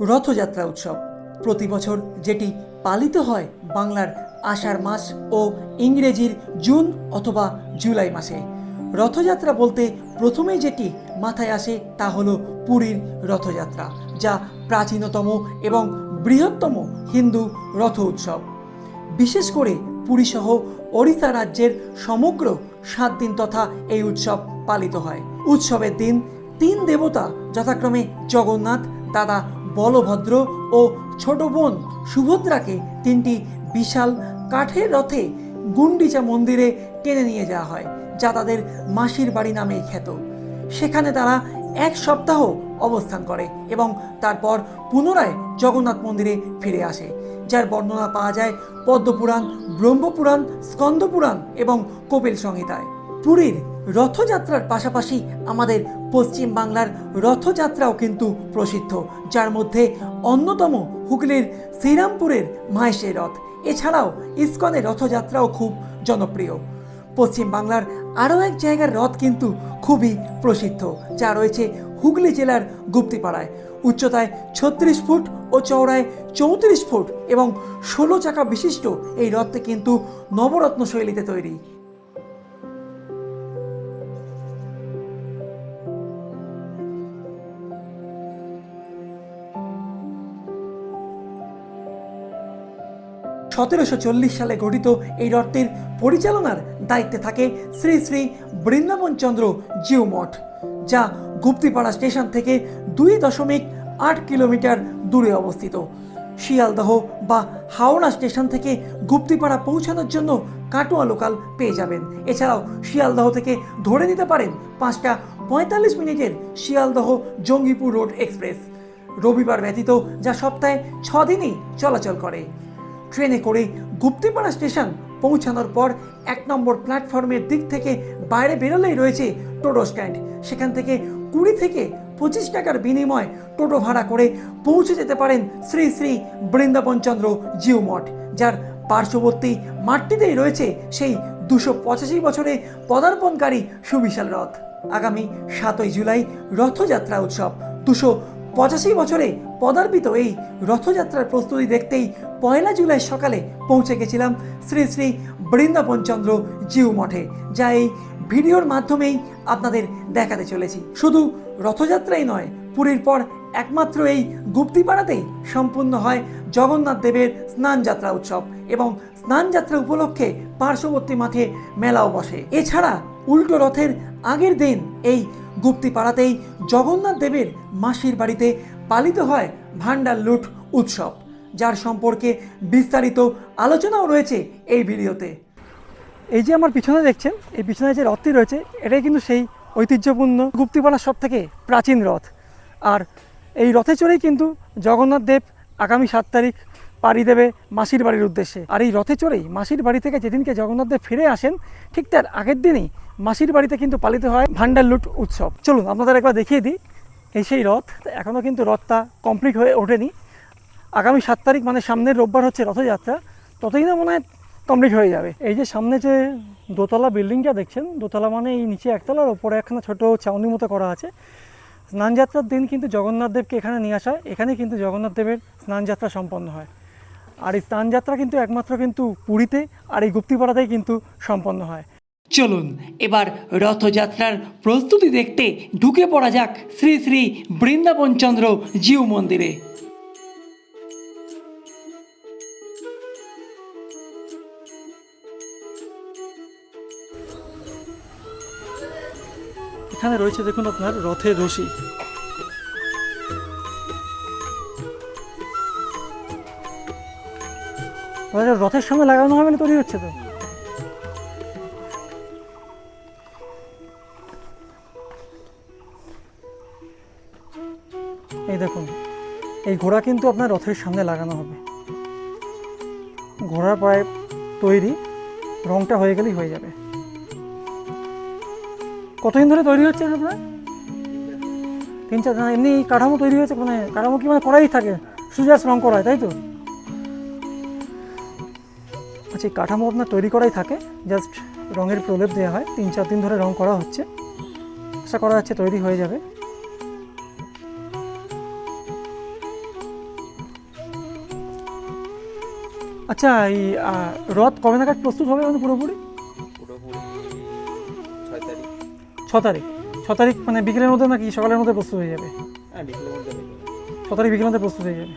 রথযাত্রা উৎসব। প্রতি বছর যেটি পালিত হয় বাংলার আষাঢ় মাস ও ইংরেজির জুন অথবা জুলাই মাসে। রথযাত্রা বলতে প্রথমেই যেটি মাথায় আসে তা হলো পুরীর রথযাত্রা, যা প্রাচীনতম এবং বৃহত্তম হিন্দু রথ উৎসব। বিশেষ করে পুরীসহ ওড়িশা রাজ্যের সমগ্র সাত দিন তথা এই উৎসব পালিত হয়। উৎসবের দিন তিন দেবতা যথাক্রমে জগন্নাথ, দাদা বলভদ্র ও ছোট বোন সুভদ্রাকে তিনটি বিশাল কাঠের রথে গুন্ডিচা মন্দিরে টেনে নিয়ে যাওয়া হয়, যা তাদের মাসির বাড়ি নামেই খ্যাত। সেখানে তারা এক সপ্তাহ অবস্থান করে এবং তারপর পুনরায় জগন্নাথ মন্দিরে ফিরে আসে, যার বর্ণনা পাওয়া যায় পদ্মপুরাণ, ব্রহ্মপুরাণ, স্কন্দপুরাণ এবং কপিল সংহিতায়। পুরীর রথযাত্রার পাশাপাশি আমাদের পশ্চিম বাংলার রথযাত্রাও কিন্তু প্রসিদ্ধ, যার মধ্যে অন্যতম হুগলির শ্রীরামপুরের মাহেশের রথ। এছাড়াও ইস্কনের রথযাত্রাও খুব জনপ্রিয়। পশ্চিম বাংলার আরও এক জায়গার রথ কিন্তু খুবই প্রসিদ্ধ, যা রয়েছে হুগলি জেলার গুপ্তিপাড়ায়। উচ্চতায় ছত্রিশ ফুট ও চওড়ায় চৌত্রিশ ফুট এবং ষোলো চাকা বিশিষ্ট এই রথটি কিন্তু নবরত্ন শৈলীতে তৈরি। সতেরোশো চল্লিশ সালে গঠিত এই রথটির পরিচালনার দায়িত্বে থাকে শ্রী শ্রী বৃন্দাবন চন্দ্র জিও মঠ যা গুপ্তিপাড়া স্টেশন থেকে দুই দশমিক আট কিলোমিটার দূরে অবস্থিত। শিয়ালদহ বা হাওড়া স্টেশন থেকে গুপ্তিপাড়া পৌঁছানোর জন্য কাটোয়া লোকাল পেয়ে যাবেন। এছাড়াও শিয়ালদহ থেকে ধরে নিতে পারেন পাঁচটা পঁয়তাল্লিশ মিনিটের শিয়ালদহ জঙ্গিপুর রোড এক্সপ্রেস। রবিবার ব্যতীত যা সপ্তাহে ছ দিনই চলাচল করে। ট্রেনে করে গুপ্তিপাড়া স্টেশন পৌঁছানোর পর এক নম্বর প্ল্যাটফর্মের দিক থেকে বাইরে বেরোলেই রয়েছে টোটো স্ট্যান্ড। সেখান থেকে কুড়ি থেকে পঁচিশ টাকার বিনিময় টোটো ভাড়া করে পৌঁছে যেতে পারেন শ্রী শ্রী বৃন্দাবনচন্দ্র জিও মঠ, যার পার্শ্ববর্তী মাঠটিতেই রয়েছে সেই দুশো পঁচাশি বছরে পদার্পণকারী সুবিশাল রথ। আগামী সাতই জুলাই রথযাত্রা উৎসব, দুশো পঁচাশি বছরে পদার্পিত এই রথযাত্রার প্রস্তুতি দেখতেই পয়লা জুলাই সকালে পৌঁছে গেছিলাম শ্রী শ্রী বৃন্দাবনচন্দ্র জিউ মঠে, যা এই ভিডিওর মাধ্যমেই আপনাদের দেখাতে চলেছি। শুধু রথযাত্রাই নয়, পুরীর পর একমাত্র এই গুপ্তিপাড়াতেই সম্পূর্ণ হয় জগন্নাথ দেবের স্নানযাত্রা উৎসব এবং স্নানযাত্রা উপলক্ষে পার্শ্ববর্তী মাঠে মেলাও বসে। এছাড়া উল্টো রথের আগের দিন এই গুপ্তিপাড়াতেই জগন্নাথ দেবের মাসির বাড়িতে পালিত হয় ভান্ডার লুট উৎসব, যার সম্পর্কে বিস্তারিত আলোচনাও রয়েছে এই ভিডিওতে। এই যে আমার পিছনে দেখছেন, এই পিছনে যে রথটি রয়েছে, এটাই কিন্তু সেই ঐতিহ্যপূর্ণ গুপ্তিপাড়ার সব থেকে প্রাচীন রথ। আর এই রথে চড়েই কিন্তু জগন্নাথ দেব আগামী সাত তারিখ পাড়ি দেবে মাসির বাড়ির উদ্দেশ্যে। আর এই রথে চড়েই মাসির বাড়ি থেকে যেদিনকে জগন্নাথ দেব ফিরে আসেন, ঠিক তার আগের দিনই মাসির বাড়িতে কিন্তু পালিত হয় ভান্ডার লুট উৎসব। চলুন, আপনাদের একবার দেখিয়ে দিই এই সেই রথ এখনও কিন্তু রথটা কমপ্লিট হয়ে ওঠেনি। আগামী সাত তারিখ মানে সামনের রোববার হচ্ছে রথযাত্রা, ততই না মনে হয় কমপ্লিট হয়ে যাবে। এই যে সামনে যে দোতলা বিল্ডিংটা দেখছেন, দোতলা মানে এই নিচে একতলার ওপরে একখানা ছোটো চাউনি মতো করা আছে। স্নানযাত্রার দিন কিন্তু জগন্নাথ দেবকে এখানে নিয়ে আসা এখানে কিন্তু জগন্নাথ দেবের স্নানযাত্রা সম্পন্ন হয়। আর এই স্নানযাত্রা কিন্তু একমাত্র কিন্তু পুরীতে, আর এই গুপ্তিপাড়াতেই কিন্তু সম্পন্ন হয়। চলুন, এবার রথযাত্রার প্রস্তুতি দেখতে ঢুকে পড়া যাক শ্রী শ্রী বৃন্দাবনচন্দ্র জিউ মন্দিরে। এখানে রয়েছে দেখুন আপনার রথের রশি। রথের সঙ্গে লাগানো হবে না, তৈরি হচ্ছে তো? এই দেখুন, এই ঘোড়া কিন্তু আপনার রথের সামনে লাগানো হবে। ঘোড়া প্রায় তৈরি, রংটা হয়ে গেলেই হয়ে যাবে। কতদিন ধরে তৈরি হচ্ছে আপনার? তিন চার, না, এমনি কাঠামো তৈরি হয়েছে মানে কাঠামো কি মানে করাই থাকে জাস্ট রং করা হয় তাই তো? আচ্ছা এই কাঠামো আপনার তৈরি করাই থাকে জাস্ট রঙের প্রলেপ দেওয়া হয়, তিন চার দিন ধরে রং করা হচ্ছে। আশা করা যাচ্ছে তৈরি হয়ে যাবে। আচ্ছা এই রথ কবে নাগাদ প্রস্তুত হবে মানে পুরোপুরি? পুরোপুরি ছয় তারিখ। ছ তারিখ। ছ তারিখ মানে বিকেলের মধ্যে নাকি সকালের মধ্যে প্রস্তুত হয়ে যাবে? হ্যাঁ বিকেলের মধ্যে। হয়ে যাবে। ছ তারিখ বিকেলের মধ্যে প্রস্তুত হয়ে যাবে।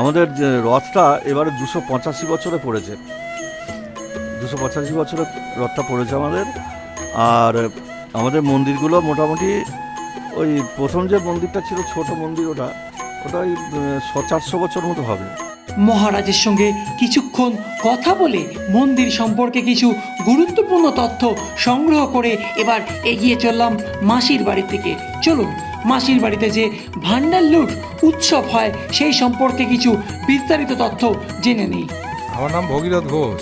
আমাদের রথটা এবারে দুশো পঁচাশি বছরে পড়েছে। দুশো পঁচাশি বছরে রথটা পড়েছে আমাদের। আর আমাদের মন্দিরগুলো মোটামুটি ওই প্রথম যে মন্দিরটা ছিল, ছোট মন্দির ওটা ওটা ওই শ চারশো বছর মতো হবে। মহারাজের সঙ্গে কিছুক্ষণ কথা বলে মন্দির সম্পর্কে কিছু গুরুত্বপূর্ণ তথ্য সংগ্রহ করে এবার এগিয়ে চললাম মাসির বাড়ি থেকে। চলুন মাসির বাড়িতে যে ভান্ডার লুট উৎসব হয় সেই সম্পর্কে কিছু বিস্তারিত তথ্য জেনে নিই। আমার নাম ভগীরথ ঘোষ।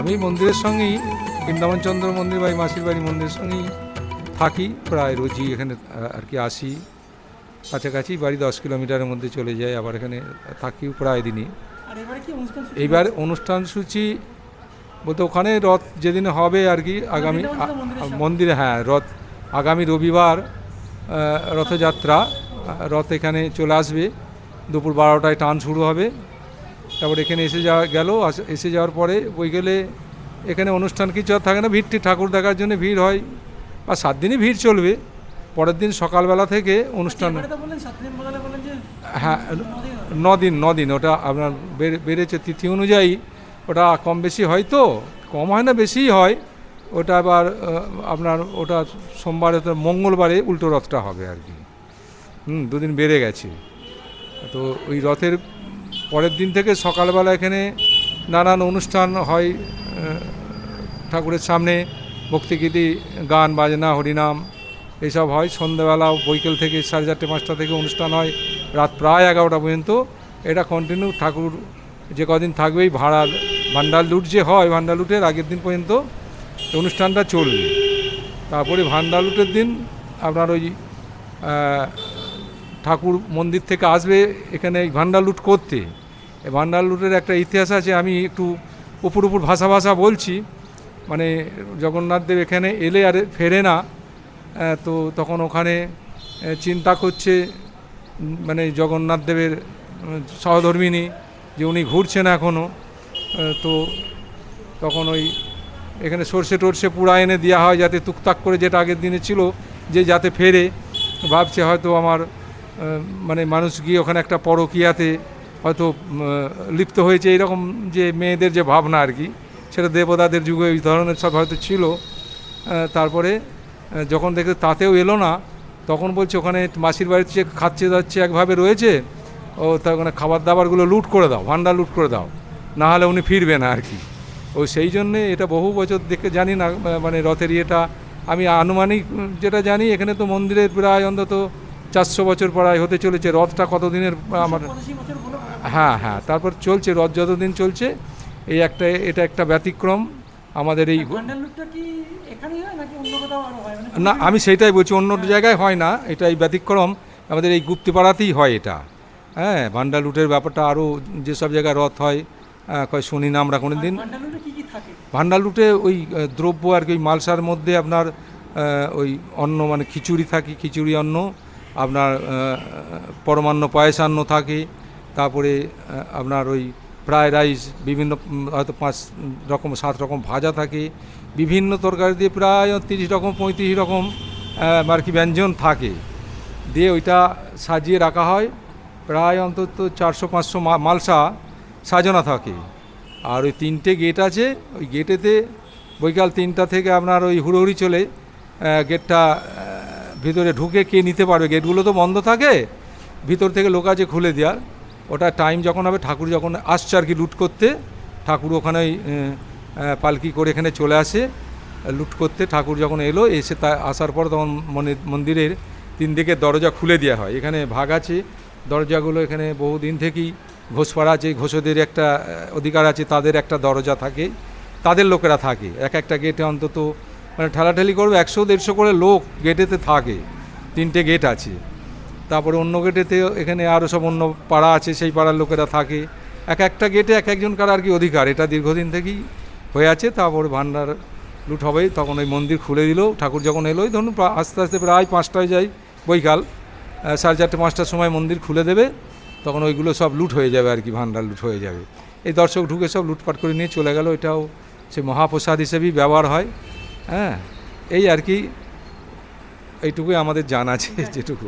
আমি মন্দিরের সঙ্গেই বৃন্দাবন চন্দ্র মন্দির বা মাসির বাড়ি মন্দিরের সঙ্গেই থাকি প্রায় রোজই এখানে আর কি আসি। কাছাকাছি বাড়ি দশ কিলোমিটারের মধ্যে চলে যাই আবার এখানে থাকি প্রায় দিনই। এইবার অনুষ্ঠান সূচি বলতে ওখানে রথ যেদিন হবে আর কি আগামী মন্দিরের সামনে। মন্দিরে হ্যাঁ রথ আগামী রবিবার রথযাত্রা রথ এখানে চলে আসবে। দুপুর বারোটায় টান শুরু হবে। তারপর এখানে এসে যাওয়া গেল এসে যাওয়ার পরে ওই গেলে এখানে অনুষ্ঠান কিছু আর থাকে না ভিড়টি ঠাকুর দেখার জন্য ভিড় হয়। আর সাত দিনই ভিড় চলবে। পরের দিন সকালবেলা থেকে অনুষ্ঠান হ্যাঁ নদিন নদিন ওটা আপনার বেড়ে- বেড়েছে তিথি অনুযায়ী। ওটা কম বেশি হয় তো? কম হয় না বেশিই হয়। ওটা আবার আপনার ওটা সোমবারে তো মঙ্গলবারে উল্টো রথটা হবে আর কি। হুম, দুদিন বেড়ে গেছে। তো ওই রথের পরের দিন থেকে সকালবেলা এখানে নানান অনুষ্ঠান হয় ঠাকুরের সামনে, ভক্তিগীতি, গান, বাজনা, হরিনাম এইসব হয়। সন্ধ্যেবেলা বৈকাল থেকে সাড়ে চারটে, পাঁচটা থেকে অনুষ্ঠান হয়। রাত প্রায় এগারোটা পর্যন্ত। এটা কন্টিনিউ ঠাকুর যে কদিন থাকবেই, ভাড়ার ভান্ডার লুট যে হয় ভান্ডার লুটের আগের দিন পর্যন্ত অনুষ্ঠানটা চলবে। তারপরে ভান্ডার লুটের দিন আপনার ওই ঠাকুর মন্দির থেকে আসবে এখানে এই ভান্ডার লুট করতে। এই ভান্ডার লুটের একটা ইতিহাস আছে, আমি একটু উপর উপর ভাষা ভাষা বলছি। মানে জগন্নাথ দেব এখানে এলে আর ফেরে না তো তখন ওখানে চিন্তা করছে মানে জগন্নাথ দেবের সহধর্মিনী যে উনি ঘুরছেন এখনও তো তখন ওই এখানে সর্ষে টর্ষে পুড়া এনে দেওয়া হয় যাতে টুকটাক করে যেটা আগের দিনে ছিল যে যাতে ফেরে। ভাবছে হয়তো আমার মানে মানুষ গিয়ে ওখানে একটা পরকিয়াতে হয়তো লিপ্ত হয়েছে। এরকম যে মেয়েদের যে ভাবনা আর কি, সেটা দেবতাদের যুগে এই ধরনের সব হয়তো ছিল। তারপরে যখন দেখে তাতেও এলো না, তখন বলছে ওখানে মাসির বাড়িতে যে খাচ্ছে যাচ্ছে একভাবে রয়েছে, ও তার ওখানে খাবার দাবারগুলো লুট করে দাও ভান্ডার লুট করে দাও। না হলে উনি ফিরবে না আর কি। ও সেই জন্যে এটা বহু বছর দেখে জানি না মানে রথের ইয়েটা। আমি আনুমানিক যেটা জানি এখানে তো মন্দিরের প্রায় অন্তত চারশো বছর প্রায় হতে চলেছে। রথটা কতদিনের আমার হ্যাঁ হ্যাঁ তারপর চলছে রথ যতদিন চলছে এই একটা এটা একটা ব্যতিক্রম আমাদের এই না আমি সেটাই বলছি অন্য জায়গায় হয় না এটা এই ব্যতিক্রম। আমাদের এই গুপ্তিপাড়াতেই হয় এটা। হ্যাঁ ভান্ডার লুটের ব্যাপারটা আরও যেসব জায়গায় রথ হয় কয় শুনি না আমরা কোনো দিন ভান্ডার লুটে ওই দ্রব্য আর কি, ওই মালসার মধ্যে আপনার ওই অন্ন মানে খিচুড়ি থাকে, খিচুড়ি অন্ন, আপনার পরমান্ন পায়েসান্ন থাকে, তারপরে আপনার ওই ফ্রায়েড রাইস, বিভিন্ন হয়তো পাঁচ রকম, সাত রকম ভাজা থাকে, বিভিন্ন তরকারি দিয়ে প্রায় তিরিশ রকম, পঁয়ত্রিশ রকম আর কি ব্যঞ্জন থাকে। দিয়ে ওইটা সাজিয়ে রাখা হয়, প্রায় অন্তত চারশো, পাঁচশো মালসা সাজানো থাকে। আর ওই তিনটে গেট আছে, ওই গেটেতে বৈকাল তিনটা থেকে আপনার ওই হুড়োহুড়ি চলে গেটটা ভিতরে ঢুকে কে নিতে পারবে? গেটগুলো তো বন্ধ থাকে, ভিতর থেকে লোক আছে খুলে দেওয়ার। ওটা টাইম যখন হবে, ঠাকুর যখন আসছে আর কি লুট করতে, ঠাকুর ওখানে পালকি করে এখানে চলে আসে। লুট করতে ঠাকুর যখন এলো, এসে তা, আসার পর তখন মনে- মন্দিরের তিন দিকে দরজা খুলে দেওয়া হয়। এখানে ভাগ আছে দরজাগুলো এখানে বহুদিন থেকেই ঘোষপাড়া আছে, ঘোষদের একটা অধিকার আছে, তাদের একটা দরজা থাকে, তাদের লোকেরা থাকে। এক একটা গেটে অন্তত মানে ঠেলাঠেলি করবে একশো, দেড়শো করে লোক গেটেতে থাকে, তিনটে গেট আছে। তারপরে অন্য গেটেতে এখানে আরও সব অন্য পাড়া আছে, সেই পাড়ার লোকেরা থাকে। এক একটা গেটে এক একজনকার আর কি অধিকার? এটা দীর্ঘদিন থেকেই হয়ে আছে। তারপরে ভান্ডার লুট হবেই তখন ওই মন্দির খুলে দিল। ঠাকুর যখন এলোই ধরুন আস্তে আস্তে প্রায় পাঁচটায় যাই বৈকাল। সাড়ে চারটে, পাঁচটার সময় মন্দির খুলে দেবে, তখন ওইগুলো সব লুট হয়ে যাবে আর কি ভান্ডার লুট হয়ে যাবে। এই দর্শক ঢুকে সব লুটপাট করে নিয়ে চলে গেল, এটাও সে মহাপ্রসাদ হিসেবেই ব্যবহার হয়। হ্যাঁ এই আর কি, এইটুকুই আমাদের জানা আছে, যেটুকু।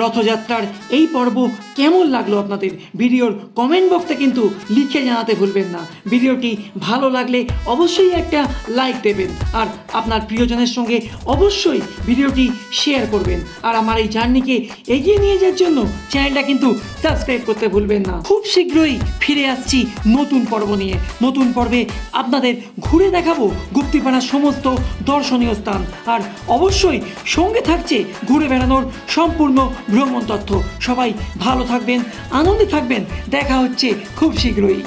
রথযাত্রার এই পর্ব কেমন লাগল আপনাদের? ভিডিওর কমেন্ট বক্সে কিন্তু লিখে জানাতে ভুলবেন না। ভিডিওটি ভালো লাগলে অবশ্যই একটা লাইক দেবেন আর আপনার প্রিয়জনের সঙ্গে অবশ্যই ভিডিওটি শেয়ার করবেন। আর আমার এই জার্নিকে এগিয়ে নিয়ে যাওয়ার জন্য চ্যানেলটা কিন্তু সাবস্ক্রাইব করতে ভুলবেন না। খুব শীঘ্রই ফিরে আসছি নতুন পর্ব নিয়ে। নতুন পর্বে আপনাদের ঘুরে দেখাবো গুপ্তিপাড়ার সমস্ত দর্শনীয় স্থান। আর অবশ্যই সঙ্গে থাকছে ঘুরে বেড়ানোর সম্পূর্ণ ভ্রমণ তথ্য সবাই ভালো থাকবেন আনন্দে থাকবেন। দেখা হচ্ছে খুব শীঘ্রই।